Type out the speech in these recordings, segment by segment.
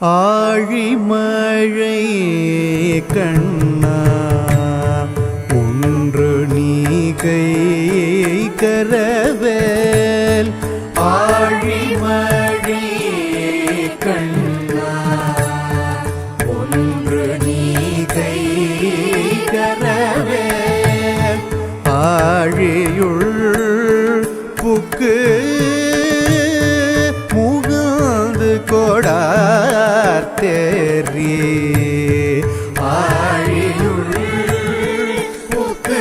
ஆழிமழை கண்ணா ஒன்று நீகை கரவேல். ஆழிமழை கண்ணா ஒன்று நீகை கரவேல். ஆழியுள் தொடார் கொடார் தேரி ஆழியுள் புக்கு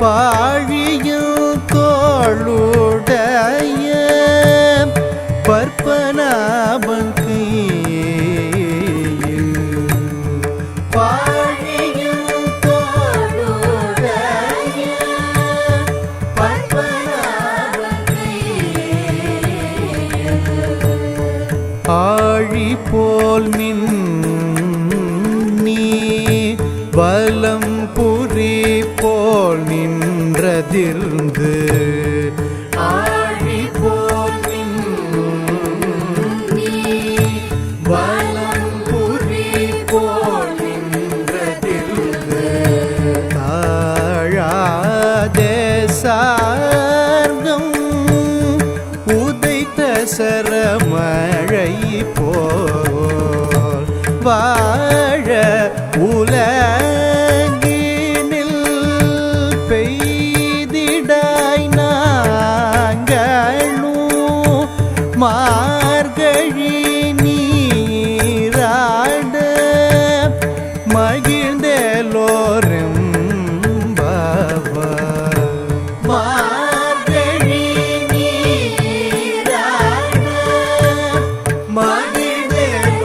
பாழியும் தோளுடைய பற்பனாபங்கு ஆழி போல் மின் நீ வலம் நின்றதிர்ந்து. தாழாதே சார்கம் உதைத்த சரமழை போல். வாழ Yeah.